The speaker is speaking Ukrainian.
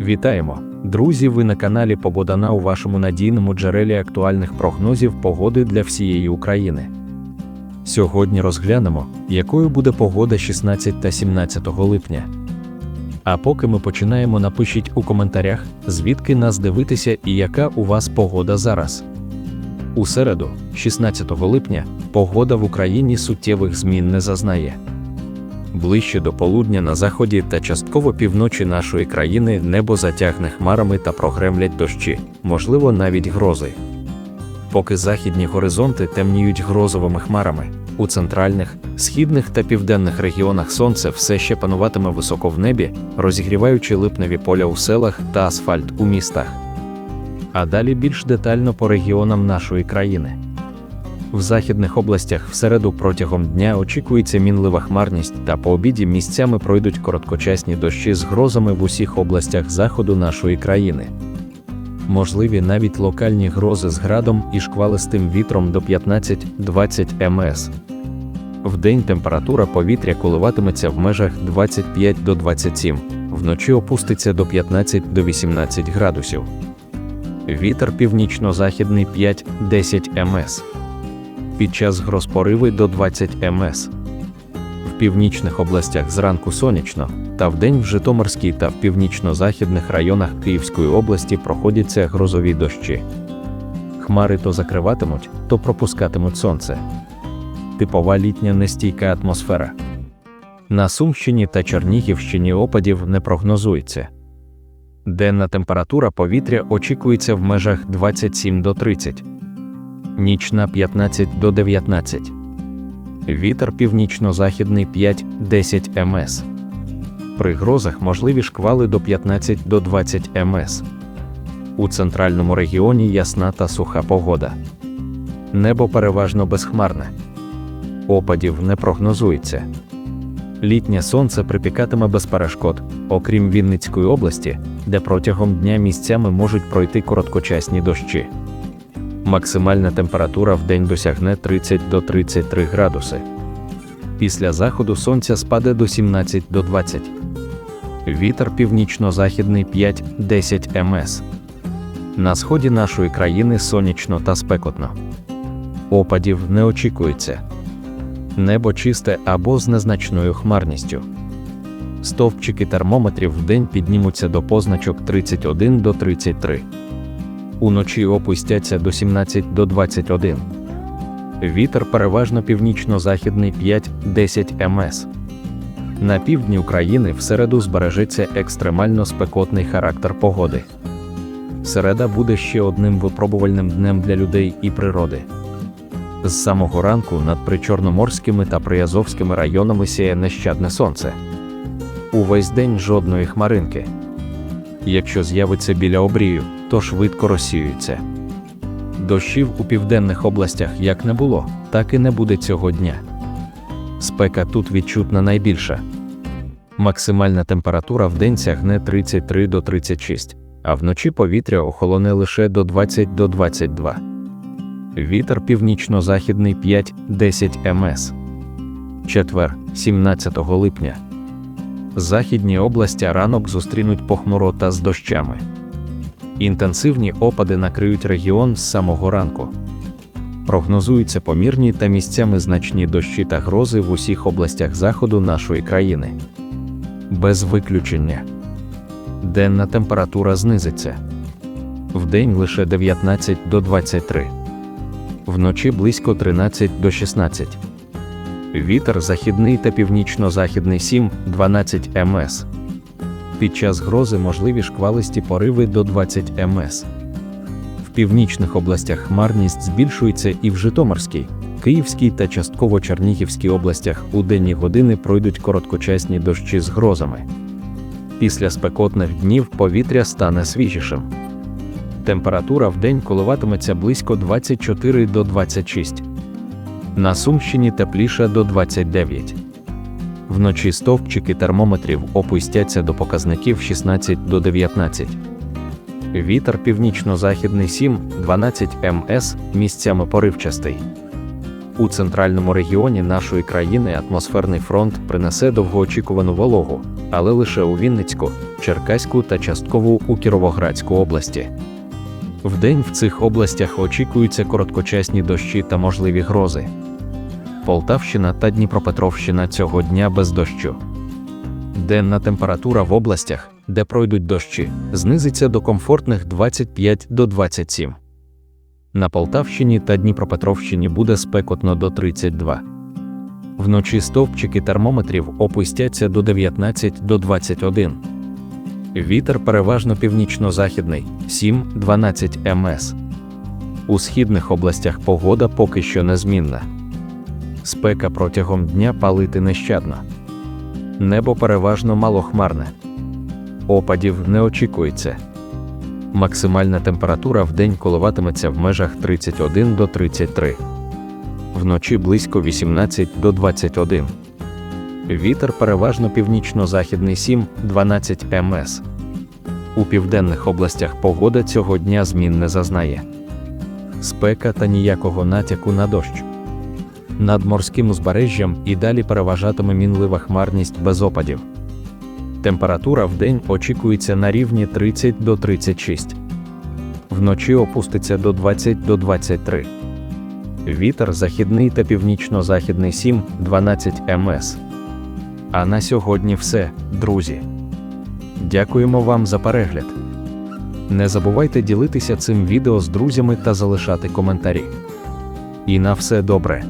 Вітаємо! Друзі, ви на каналі Пободана у вашому надійному джерелі актуальних прогнозів погоди для всієї України. Сьогодні розглянемо, якою буде погода 16 та 17 липня. А поки ми починаємо, напишіть у коментарях, звідки нас дивитися і яка у вас погода зараз. У середу, 16 липня, погода в Україні суттєвих змін не зазнає. Ближче до полудня на заході та частково півночі нашої країни небо затягне хмарами та прогремлять дощі, можливо, навіть грози. Поки західні горизонти темніють грозовими хмарами, у центральних, східних та південних регіонах сонце все ще пануватиме високо в небі, розігріваючи липневі поля у селах та асфальт у містах. А далі більш детально по регіонам нашої країни. В західних областях в середу протягом дня очікується мінлива хмарність та по обіді місцями пройдуть короткочасні дощі з грозами в усіх областях заходу нашої країни. Можливі навіть локальні грози з градом і шквалистим вітром до 15-20 МС. Вдень температура повітря коливатиметься в межах 25 до 27, вночі опуститься до 15 до 18 градусів. Вітер північно-західний 5-10 МС під час гроз пориви до 20 МС. В північних областях зранку сонячно, та вдень в Житомирській та в північно-західних районах Київської області проходяться грозові дощі. Хмари то закриватимуть, то пропускатимуть сонце. Типова літня нестійка атмосфера. На Сумщині та Чернігівщині опадів не прогнозується. Денна температура повітря очікується в межах 27 до 30 нічна 15 до 19. Вітер північно-західний 5-10 МС. При грозах можливі шквали до 15 до 20 МС. У центральному регіоні ясна та суха погода. Небо переважно безхмарне. Опадів не прогнозується. Літнє сонце припікатиме без перешкод, окрім Вінницької області, де протягом дня місцями можуть пройти короткочасні дощі. Максимальна температура в день досягне 30 до 33 градуси. Після заходу сонця спаде до 17 до 20. Вітер північно-західний 5-10 МС. На сході нашої країни сонячно та спекотно. Опадів не очікується. Небо чисте або з незначною хмарністю. Стовпчики термометрів в день піднімуться до позначок 31 до 33 уночі опустяться до 17 до 21. Вітер переважно північно-західний 5-10 МС. На півдні України в середу збережеться екстремально спекотний характер погоди. Середа буде ще одним випробувальним днем для людей і природи. З самого ранку над причорноморськими та приазовськими районами сіє нещадне сонце. Увесь день жодної хмаринки. Якщо з'явиться біля обрію, то швидко розсіюється. Дощів у південних областях як не було, так і не буде цього дня. Спека тут відчутна найбільша. Максимальна температура в день сягне 33 до 36, а вночі повітря охолоне лише до 20 до 22. Вітер північно-західний 5-10 МС. Четвер, 17 липня. Західні області ранок зустрінуть похмурота з дощами. Інтенсивні опади накриють регіон з самого ранку. Прогнозуються помірні та місцями значні дощі та грози в усіх областях заходу нашої країни. Без виключення. Денна температура знизиться вдень лише 19 до 23, вночі близько 13 до 16. Вітер західний та північно-західний 7-12 МС. Під час грози можливі шквалисті пориви до 20 МС. В північних областях хмарність збільшується і в Житомирській, Київській та частково Чернігівській областях у денні години пройдуть короткочасні дощі з грозами. Після спекотних днів повітря стане свіжішим. Температура в день коливатиметься близько 24 до 26. На Сумщині тепліше до 29. Вночі стовпчики термометрів опустяться до показників 16 до 19. Вітер північно-західний 7-12 МС місцями поривчастий. У центральному регіоні нашої країни атмосферний фронт принесе довгоочікувану вологу, але лише у Вінницьку, Черкаську та частково у Кіровоградську області. Вдень в цих областях очікуються короткочасні дощі та можливі грози. Полтавщина та Дніпропетровщина цього дня без дощу. Денна температура в областях, де пройдуть дощі, знизиться до комфортних 25 до 27. На Полтавщині та Дніпропетровщині буде спекотно до 32. Вночі стовпчики термометрів опустяться до 19 до 21. Вітер переважно північно-західний 7-12 МС. У східних областях погода поки що незмінна. Спека протягом дня палити нещадно. Небо переважно малохмарне. Опадів не очікується. Максимальна температура в день коливатиметься в межах 31 до 33. Вночі близько 18 до 21. Вітер переважно північно-західний 7-12 МС. У південних областях погода цього дня змін не зазнає. Спека та ніякого натяку на дощ. Над морським узбережжям і далі переважатиме мінлива хмарність без опадів. Температура в день очікується на рівні 30 до 36. Вночі опуститься до 20 до 23. Вітер західний та північно-західний 7-12 МС. А на сьогодні все, друзі. Дякуємо вам за перегляд. Не забувайте ділитися цим відео з друзями та залишати коментарі. І на все добре.